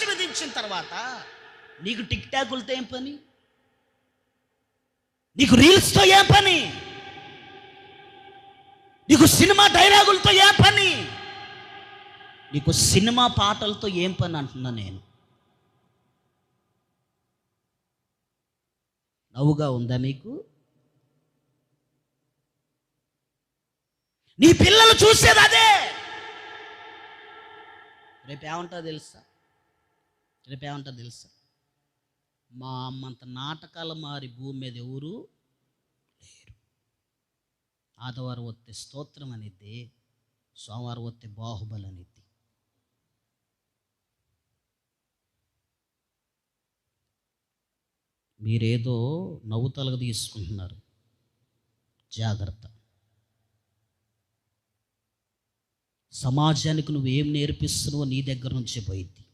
ఆశీర్వదించిన తర్వాత నీకు టిక్ టాకులతో ఏం పని? నీకు రీల్స్తో ఏం పని? నీకు సినిమా డైలాగులతో ఏం పని? నీకు సినిమా పాటలతో ఏం పని అంటున్నా నేను? నవ్వుగా ఉందా మీకు నీ పిల్లలు చూసేది అదే. రేపు ఏమంటా తెలుసా? రేపు ఏమంటా తెలుసా? మా అమ్మంత నాటకాలు మారి భూమి మీద ఎవరు లేరు. ఆదివారం వస్తే స్తోత్రం అనేది సోమవారం వస్తే బాహుబలి అనేది మీరేదో నవ్వుతలకు తీసుకుంటున్నారు. జాగ్రత్త. సమాజానికి నువ్వేం నేర్పిస్తున్నావో నీ దగ్గర నుంచే పోయింది